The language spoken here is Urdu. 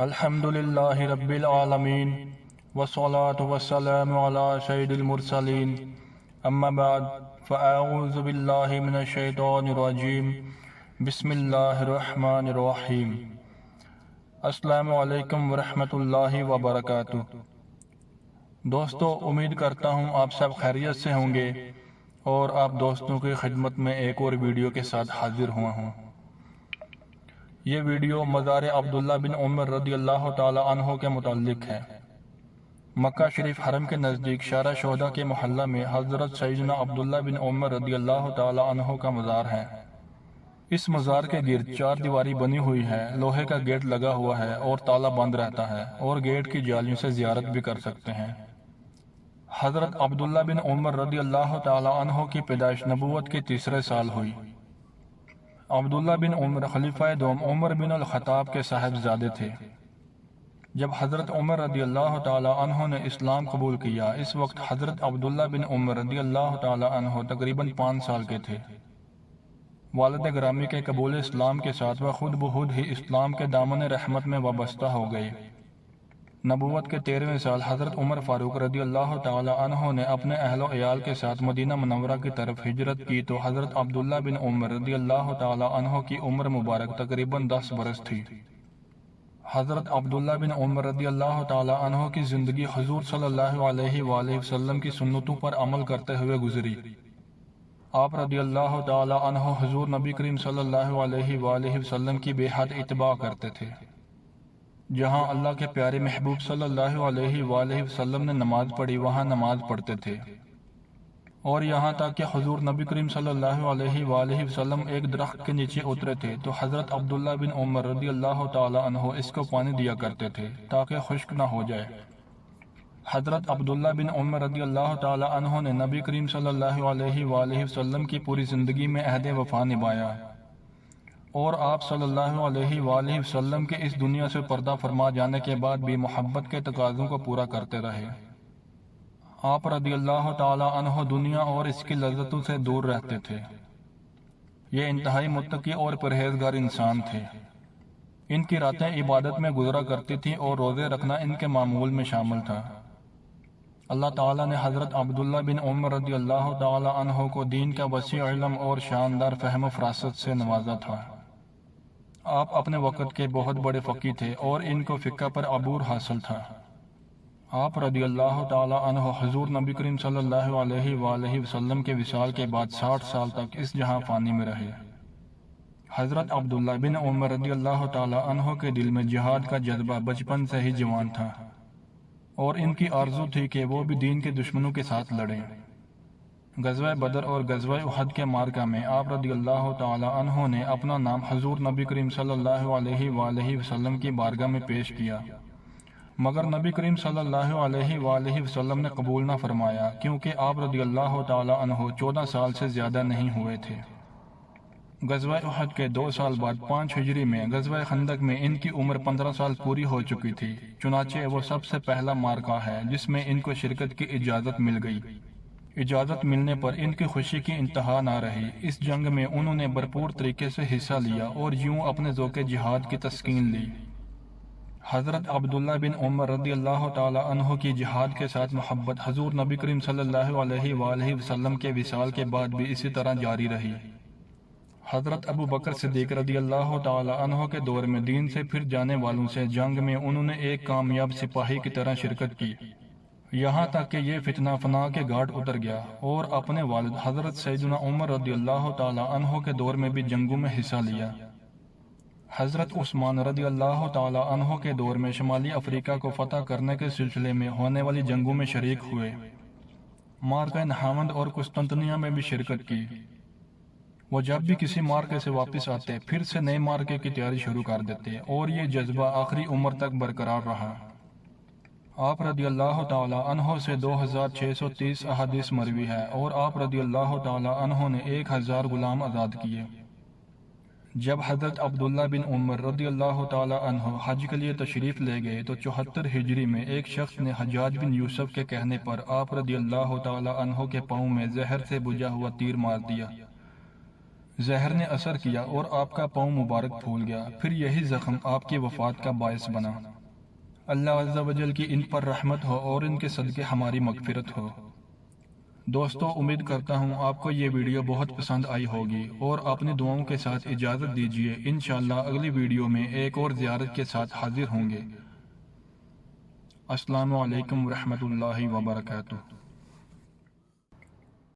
الحمد لله رب العالمين والصلاة والسلام على سيد المرسلين أما بعد فأعوذ بالله من الشيطان الرجيم بسم الله الرحمن الرحيم السلام علیکم ورحمۃ اللہ وبرکاتہ. دوستو، امید کرتا ہوں آپ سب خیریت سے ہوں گے اور آپ دوستوں کی خدمت میں ایک اور ویڈیو کے ساتھ حاضر ہوا ہوں۔ یہ ویڈیو مزار عبداللہ بن عمر رضی اللہ تعالی عنہ کے متعلق ہے۔ مکہ شریف حرم کے نزدیک شارہ شہدہ کے محلہ میں حضرت سیدنا عبداللہ بن عمر رضی اللہ تعالی عنہ کا مزار ہے۔ اس مزار کے گرد چار دیواری بنی ہوئی ہے، لوہے کا گیٹ لگا ہوا ہے اور تالا بند رہتا ہے اور گیٹ کی جالیوں سے زیارت بھی کر سکتے ہیں۔ حضرت عبداللہ بن عمر رضی اللہ تعالی عنہ کی پیدائش نبوت کے تیسرے سال ہوئی۔ عبداللہ بن عمر خلیفہ دوم عمر بن الخطاب کے صاحب زادے تھے۔ جب حضرت عمر رضی اللہ تعالی عنہ نے اسلام قبول کیا، اس وقت حضرت عبداللہ بن عمر رضی اللہ تعالی عنہ تقریباً پانچ سال کے تھے۔ والد گرامی کے قبول اسلام کے ساتھ وہ خود بخود ہی اسلام کے دامن رحمت میں وابستہ ہو گئے۔ نبوت کے تیرہویں سال حضرت عمر فاروق رضی اللہ تعالی عنہ نے اپنے اہل و عیال کے ساتھ مدینہ منورہ کی طرف ہجرت کی تو حضرت عبداللہ بن عمر رضی اللہ تعالی عنہ کی عمر مبارک تقریباً دس برس تھی۔ حضرت عبداللہ بن عمر رضی اللہ تعالی عنہ کی زندگی حضور صلی اللہ علیہ وآلہ وسلم کی سنتوں پر عمل کرتے ہوئے گزری۔ آپ رضی اللہ تعالی عنہ حضور نبی کریم صلی اللہ علیہ وآلہ وسلم کی بے حد اتباع کرتے تھے۔ جہاں اللہ کے پیارے محبوب صلی اللہ علیہ وآلہ وسلم نے نماز پڑھی، وہاں نماز پڑھتے تھے۔ اور یہاں تک کہ حضور نبی کریم صلی اللہ علیہ وآلہ وسلم ایک درخت کے نیچے اترے تھے، تو حضرت عبداللہ بن عمر رضی اللہ تعالی عنہ اس کو پانی دیا کرتے تھے تاکہ خشک نہ ہو جائے۔ حضرت عبداللہ بن عمر رضی اللہ تعالی عنہ نے نبی کریم صلی اللہ علیہ وآلہ وسلم کی پوری زندگی میں عہد وفا نبایا اور آپ صلی اللہ علیہ وآلہ وسلم کے اس دنیا سے پردہ فرما جانے کے بعد بھی محبت کے تقاضوں کو پورا کرتے رہے۔ آپ رضی اللہ تعالی عنہ دنیا اور اس کی لذتوں سے دور رہتے تھے۔ یہ انتہائی متقی اور پرہیزگار انسان تھے۔ ان کی راتیں عبادت میں گزرا کرتی تھیں اور روزے رکھنا ان کے معمول میں شامل تھا۔ اللہ تعالیٰ نے حضرت عبداللہ بن عمر رضی اللہ تعالی عنہ کو دین کا وسیع علم اور شاندار فہم و فراست سے نوازا تھا۔ آپ اپنے وقت کے بہت بڑے فقی تھے اور ان کو فقہ پر عبور حاصل تھا۔ آپ رضی اللہ تعالی عنہ حضور نبی کریم صلی اللہ علیہ وآلہ وسلم کے وصال کے بعد ساٹھ سال تک اس جہاں فانی میں رہے۔ حضرت عبداللہ بن عمر رضی اللہ تعالی عنہ کے دل میں جہاد کا جذبہ بچپن سے ہی جوان تھا اور ان کی آرزو تھی کہ وہ بھی دین کے دشمنوں کے ساتھ لڑیں۔ غزوہ بدر اور غزوہ احد کے مارکہ میں آپ رضی اللہ تعالی عنہ نے اپنا نام حضور نبی کریم صلی اللہ علیہ وآلہ وسلم کی بارگاہ میں پیش کیا۔ مگر نبی کریم صلی اللہ علیہ وآلہ وسلم نے قبول نہ فرمایا کیونکہ آپ رضی اللہ تعالی عنہ چودہ سال سے زیادہ نہیں ہوئے تھے۔ غزوہ احد کے دو سال بعد پانچ ہجری میں غزوہ خندق میں ان کی عمر پندرہ سال پوری ہو چکی تھی، چنانچہ وہ سب سے پہلا مارکہ ہے جس میں ان کو شرکت کی اجازت مل گئی۔ اجازت ملنے پر ان کی خوشی کی انتہا نہ رہی۔ اس جنگ میں انہوں نے بھرپور طریقے سے حصہ لیا اور یوں اپنے ذوق جہاد کی تسکین لی۔ حضرت عبداللہ بن عمر رضی اللہ تعالی عنہ کی جہاد کے ساتھ محبت حضور نبی کریم صلی اللہ علیہ وآلہ وسلم کے وصال کے بعد بھی اسی طرح جاری رہی۔ حضرت ابو بکر صدیق رضی اللہ تعالی عنہ کے دور میں دین سے پھر جانے والوں سے جنگ میں انہوں نے ایک کامیاب سپاہی کی طرح شرکت کی۔ یہاں تک کہ یہ فتنہ فنا کے گھاٹ اتر گیا اور اپنے والد حضرت سیدنا عمر رضی اللہ تعالی عنہ کے دور میں بھی جنگوں میں حصہ لیا۔ حضرت عثمان رضی اللہ تعالی عنہ کے دور میں شمالی افریقہ کو فتح کرنے کے سلسلے میں ہونے والی جنگوں میں شریک ہوئے۔ مارکہ نحامند اور قسطنطنیہ میں بھی شرکت کی۔ وہ جب بھی کسی مارکے سے واپس آتے، پھر سے نئے مارکے کی تیاری شروع کر دیتے اور یہ جذبہ آخری عمر تک برقرار رہا۔ آپ رضی اللہ تعالی عنہ سے دو ہزار چھ سو تیس احادیث مروی ہے اور آپ رضی اللہ تعالی عنہ نے ایک ہزار غلام آزاد کیے۔ جب حضرت عبداللہ بن عمر رضی اللہ تعالی عنہ حج کے لیے تشریف لے گئے تو چوہتر ہجری میں ایک شخص نے حجاج بن یوسف کے کہنے پر آپ رضی اللہ تعالی عنہ کے پاؤں میں زہر سے بجھا ہوا تیر مار دیا۔ زہر نے اثر کیا اور آپ کا پاؤں مبارک پھول گیا۔ پھر یہی زخم آپ کی وفات کا باعث بنا۔ اللہ عز و جل کی ان پر رحمت ہو اور ان کے صدقے ہماری مغفرت ہو۔ دوستو، امید کرتا ہوں آپ کو یہ ویڈیو بہت پسند آئی ہوگی اور اپنی دعاؤں کے ساتھ اجازت دیجیے انشاءاللہ اگلی ویڈیو میں ایک اور زیارت کے ساتھ حاضر ہوں گے۔ السلام علیکم ورحمۃ اللہ وبرکاتہ۔